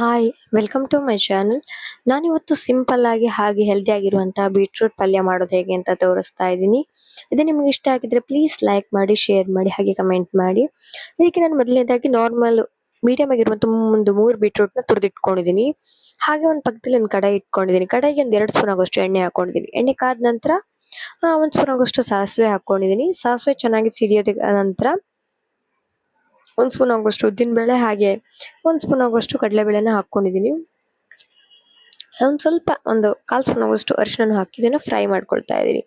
Hi welcome to my channel ನಾನಿವತ್ತು simple ಆಗಿ ಹಾಗೆ ಹೆಲ್ದಿ ಆಗಿರುವಂತಹ ಬೀಟ್ರೂಟ್ ಪಲ್ಯ ಮಾಡೋದು ಹೇಗೆ ಅಂತ ತೋರಿಸ್ತಾ ಇದ್ದೀನಿ. ಇದು ನಿಮ್ಗೆ ಇಷ್ಟ ಆಗಿದ್ರೆ ಪ್ಲೀಸ್ ಲೈಕ್ ಮಾಡಿ ಶೇರ್ ಮಾಡಿ, ಹಾಗೆ ಕಮೆಂಟ್ ಮಾಡಿ. ಇದಕ್ಕೆ ನಾನು ಮೊದಲನೇದಾಗಿ ನಾರ್ಮಲ್ ಮೀಡಿಯಂ ಆಗಿರುವಂತ ಒಂದು ಮೂರು ಬೀಟ್ರೂಟ್ನ ತುರಿದಿಟ್ಕೊಂಡಿದ್ದೀನಿ. ಹಾಗೆ ಒಂದು ಪಕ್ಕದಲ್ಲಿ ಒಂದು ಕಡಾಯಿ ಇಟ್ಕೊಂಡಿದ್ದೀನಿ. ಕಡಾಯಿಗೆ ಒಂದು ಎರಡು ಸ್ಪೂನ್ ಆಗೋಷ್ಟು ಎಣ್ಣೆ ಹಾಕೊಂಡಿದ್ದೀನಿ. ಎಣ್ಣೆ ಕಾದ ನಂತರ ಒಂದು ಸ್ಪೂನ್ ಆಗೋಷ್ಟು ಸಾಸಿವೆ ಹಾಕೊಂಡಿದ್ದೀನಿ. ಸಾಸಿವೆ ಚೆನ್ನಾಗಿ ಸಿಡಿಯೋದ ನಂತರ ಒಂದು ಸ್ಪೂನ್ ಆಗೋಷ್ಟು ಉದ್ದಿನಬೇಳೆ ಹಾಗೆ ಒಂದು ಸ್ಪೂನ್ ಆಗೋಷ್ಟು ಕಡಲೆಬೇಳೆನ ಹಾಕ್ಕೊಂಡಿದ್ದೀನಿ ಒಂದು ಸ್ವಲ್ಪ ಒಂದು ಕಾಲು ಸ್ಪೂನ್ ಆಗೋಷ್ಟು ಅರಿಶಿನ ಹಾಕಿ ಇದನ್ನು ಫ್ರೈ ಮಾಡ್ಕೊಳ್ತಾ ಇದ್ದೀನಿ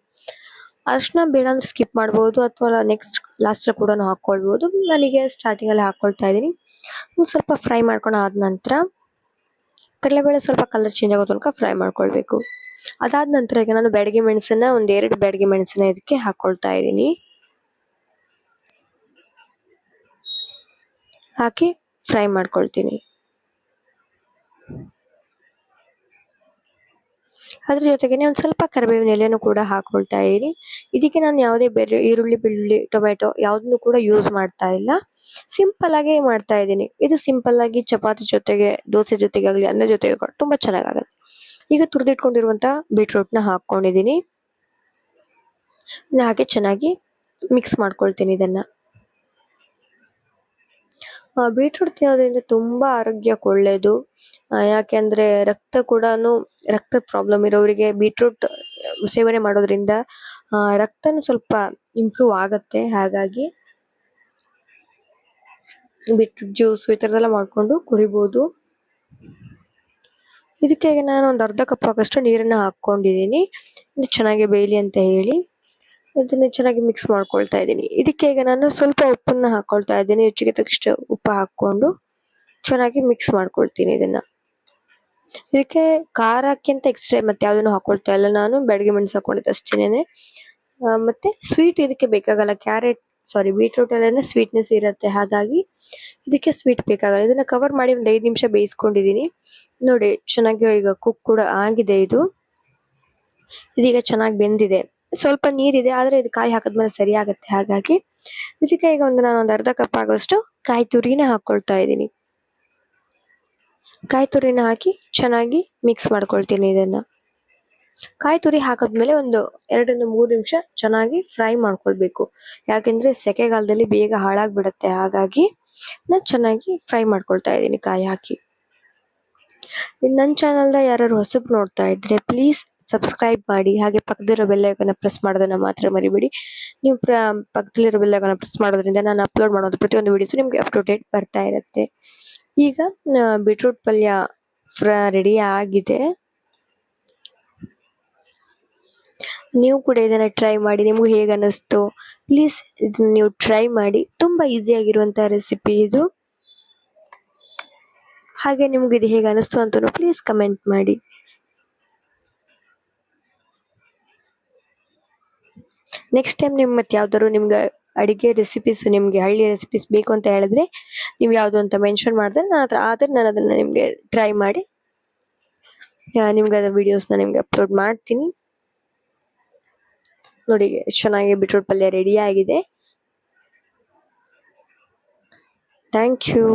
ಅರಿಶಿನ ಬೇಡ ಅಂದ್ರೆ ಸ್ಕಿಪ್ ಮಾಡ್ಬೋದು ಅಥವಾ ನೆಕ್ಸ್ಟ್ ಲಾಸ್ಟ್ ಕೂಡ ಹಾಕ್ಕೊಳ್ಬೋದು. ನನಗೆ ಸ್ಟಾರ್ಟಿಂಗ್ ಅಲ್ಲಿ ಹಾಕೊಳ್ತಾ ಇದ್ದೀನಿ ಒಂದು ಸ್ವಲ್ಪ ಫ್ರೈ ಮಾಡ್ಕೊಂಡು ಆದ ನಂತರ ಕಡಲೆಬೇಳೆ ಸ್ವಲ್ಪ ಕಲರ್ ಚೇಂಜ್ ಆಗೋ ತನಕ ಫ್ರೈ ಮಾಡ್ಕೊಳ್ಬೇಕು. ಅದಾದ ನಂತರ ಈಗ ನಾನು ಬೆಡಗಿ ಮೆಣಸನ್ನ ಒಂದು ಎರಡು ಮೆಣಸನ್ನ ಇದಕ್ಕೆ ಹಾಕ್ಕೊಳ್ತಾ ಇದ್ದೀನಿ ಹಾಕಿ ಫ್ರೈ ಮಾಡ್ಕೊಳ್ತೀನಿ. ಅದ್ರ ಜೊತೆಗೆ ಒಂದು ಸ್ವಲ್ಪ ಕರಿಬೇವಿನ ಎಲೆಯನ್ನು ಕೂಡ ಹಾಕೊಳ್ತಾ ಇದ್ದೀನಿ ಇದಕ್ಕೆ ನಾನು ಯಾವುದೇ ಬೇರೆ ಈರುಳ್ಳಿ, ಬೆಳ್ಳುಳ್ಳಿ ಟೊಮೆಟೊ ಯಾವುದನ್ನು ಕೂಡ ಯೂಸ್ ಮಾಡ್ತಾ ಇಲ್ಲ. ಸಿಂಪಲ್ ಆಗಿ ಮಾಡ್ತಾ ಇದ್ದೀನಿ. ಇದು ಸಿಂಪಲ್ ಆಗಿ ಚಪಾತಿ ಜೊತೆಗೆ, ದೋಸೆ ಜೊತೆಗೆ ಆಗಲಿ, ಅನ್ನ ಜೊತೆಗೆ ತುಂಬ ಚೆನ್ನಾಗಾಗುತ್ತೆ. ಈಗ ತುರಿದಿಟ್ಕೊಂಡಿರುವಂತ ಬೀಟ್ರೂಟ್ನ ಹಾಕ್ಕೊಂಡಿದ್ದೀನಿ ಹಾಗೆ ಚೆನ್ನಾಗಿ ಮಿಕ್ಸ್ ಮಾಡ್ಕೊಳ್ತೀನಿ ಇದನ್ನ. ಬೀಟ್ರೂಟ್ ತಿನ್ನೋದ್ರಿಂದ ತುಂಬಾ ಆರೋಗ್ಯಕ್ಕೆ ಒಳ್ಳೇದು. ಯಾಕೆಂದ್ರೆ ರಕ್ತ ಕೂಡನು ರಕ್ತ ಪ್ರಾಬ್ಲಮ್ ಇರೋರಿಗೆ ಬೀಟ್ರೂಟ್ ಸೇವನೆ ಮಾಡೋದ್ರಿಂದ ರಕ್ತನು ಸ್ವಲ್ಪ ಇಂಪ್ರೂವ್ ಆಗತ್ತೆ. ಹಾಗಾಗಿ ಬೀಟ್ರೂಟ್ ಜ್ಯೂಸ್ ಈ ತರದೆಲ್ಲ ಮಾಡ್ಕೊಂಡು ಕುಡಿಬಹುದು ಇದಕ್ಕೆ ನಾನು ಒಂದು ಅರ್ಧ ಕಪ್ ಆಗಷ್ಟು ನೀರನ್ನ ಹಾಕೊಂಡಿದ್ದೀನಿ ಚೆನ್ನಾಗಿ ಬೇಯಲಿ ಅಂತ ಹೇಳಿ. ಇದನ್ನ ಚೆನ್ನಾಗಿ ಮಿಕ್ಸ್ ಮಾಡ್ಕೊಳ್ತಾ ಇದ್ದೀನಿ. ಇದಕ್ಕೆ ಈಗ ನಾನು ಸ್ವಲ್ಪ ಉಪ್ಪನ್ನ ಹಾಕ್ಕೊಳ್ತಾ ಇದ್ದೀನಿ. ರುಚಿಗೆ ತಕ್ಕಷ್ಟು ಉಪ್ಪು ಹಾಕ್ಕೊಂಡು ಚೆನ್ನಾಗಿ ಮಿಕ್ಸ್ ಮಾಡ್ಕೊಳ್ತೀನಿ ಇದನ್ನ. ಇದಕ್ಕೆ ಖಾರಕ್ಕಿಂತ ಎಕ್ಸ್ಟ್ರಾ ಮತ್ತೆ ಯಾವುದನ್ನು ಹಾಕೊಳ್ತಾ ಇಲ್ಲ. ನಾನು ಬೆಳಗ್ಗೆ ಮೆಣಸು ಹಾಕೊಂಡಿದ್ದೆ ಅಷ್ಟೇನೆ. ಮತ್ತೆ ಸ್ವೀಟ್ ಇದಕ್ಕೆ ಬೇಕಾಗಲ್ಲ. ಕ್ಯಾರೆಟ್ ಸಾರಿ ಬೀಟ್ರೂಟ್ ಎಲ್ಲ ಸ್ವೀಟ್ನೆಸ್ ಇರುತ್ತೆ. ಹಾಗಾಗಿ ಇದಕ್ಕೆ ಸ್ವೀಟ್ ಬೇಕಾಗಲ್ಲ. ಇದನ್ನ ಕವರ್ ಮಾಡಿ ಒಂದ್ ಐದು ನಿಮಿಷ ಬೇಯಿಸ್ಕೊಂಡಿದೀನಿ ನೋಡಿ, ಚೆನ್ನಾಗಿ ಈಗ ಕುಕ್ ಕೂಡ ಆಗಿದೆ ಇದು. ಇದೀಗ ಚೆನ್ನಾಗಿ ಬೆಂದಿದೆ. ಸ್ವಲ್ಪ ನೀರಿದೆ, ಆದ್ರೆ ಇದು ಕಾಯಿ ಹಾಕಿದ್ಮೇಲೆ ಸರಿ ಹಾಗಾಗಿ ಇದಕ್ಕೆ ಈಗ ಒಂದು ನಾನು ಒಂದು ಅರ್ಧ ಕಪ್ ಆಗೋಷ್ಟು ಕಾಯಿ ತುರಿನ ಹಾಕ್ಕೊಳ್ತಾ ಇದ್ದೀನಿ. ಕಾಯಿ ತುರಿನ ಹಾಕಿ ಚೆನ್ನಾಗಿ ಮಿಕ್ಸ್ ಮಾಡ್ಕೊಳ್ತೀನಿ ಇದನ್ನ. ಕಾಯಿ ತುರಿ ಹಾಕಿದ್ಮೇಲೆ ಒಂದು ಎರಡರಿಂದ ಮೂರು ನಿಮಿಷ ಚೆನ್ನಾಗಿ ಫ್ರೈ ಮಾಡ್ಕೊಳ್ಬೇಕು. ಯಾಕೆಂದರೆ ಸೆಕೆಗಾಲದಲ್ಲಿ ಬೇಗ ಹಾಳಾಗ್ಬಿಡುತ್ತೆ. ಹಾಗಾಗಿ ನಾನು ಚೆನ್ನಾಗಿ ಫ್ರೈ ಮಾಡ್ಕೊಳ್ತಾ ಇದ್ದೀನಿ ಕಾಯಿ ಹಾಕಿ. ನನ್ನ ಚಾನಲ್ದ ಯಾರು ಹೊಸಬ್ ನೋಡ್ತಾ ಇದ್ರೆ ಪ್ಲೀಸ್ ಸಬ್ಸ್ಕ್ರೈಬ್ ಮಾಡಿ, ಹಾಗೆ ಪಕ್ಕದಲ್ಲಿರೋ ಬೆಲ್ ಐಕನ್ ಪ್ರೆಸ್ ಮಾಡೋದನ್ನ ಮಾತ್ರ ಮರಿಬೇಡಿ. ನೀವು ಪಕ್ಕದಲ್ಲಿರೋ ಬೆಲ್ ಐಕನ್ ಪ್ರೆಸ್ ಮಾಡೋದ್ರಿಂದ ನಾನು ಅಪ್ಲೋಡ್ ಮಾಡೋದು ಪ್ರತಿಯೊಂದು ವಿಡಿಯೋಸ್ ನಿಮಗೆ ಅಪ್ ಟು ಡೇಟ್ ಬರ್ತಾ ಇರುತ್ತೆ. ಈಗ ಬೀಟ್ರೂಟ್ ಪಲ್ಯ ಫ್ರ ರೆಡಿ ಆಗಿದೆ. ನೀವು ಕೂಡ ಇದನ್ನು ಟ್ರೈ ಮಾಡಿ, ನಿಮಗೂ ಹೇಗೆ ಅನ್ನಿಸ್ತು? ಪ್ಲೀಸ್ ಇದನ್ನು ನೀವು ಟ್ರೈ ಮಾಡಿ. ತುಂಬ ಈಸಿ ಆಗಿರುವಂತಹ ರೆಸಿಪಿ ಇದು. ಹಾಗೆ ನಿಮ್ಗೆ ಇದು ಹೇಗೆ ಅನ್ನಿಸ್ತು ಅಂತ ಪ್ಲೀಸ್ ಕಮೆಂಟ್ ಮಾಡಿ. ನೆಕ್ಸ್ಟ್ ಟೈಮ್ ನಿಮ್ಗೆ ಮತ್ತೆ ಯಾವ್ದಾದ್ರು ನಿಮ್ಗೆ ಅಡಿಗೆ ರೆಸಿಪೀಸ್ ನಿಮಗೆ ಹಳ್ಳಿ ರೆಸಿಪೀಸ್ ಬೇಕು ಅಂತ ಹೇಳಿದ್ರೆ ನೀವು ಯಾವುದು ಅಂತ ಮೆನ್ಷನ್ ಮಾಡಿದ್ರೆ ನಾನು ಹತ್ರ ಆದ್ರೆ ನಾನು ಅದನ್ನು ನಿಮಗೆ ಟ್ರೈ ಮಾಡಿ ನಿಮ್ಗೆ ಅದರ ವೀಡಿಯೋಸ್ನ ನಿಮಗೆ ಅಪ್ಲೋಡ್ ಮಾಡ್ತೀನಿ. ನೋಡಿ, ಚೆನ್ನಾಗಿ ಬಿಟ್ರೋಟ್ ಪಲ್ಯ ರೆಡಿ ಆಗಿದೆ. Thank you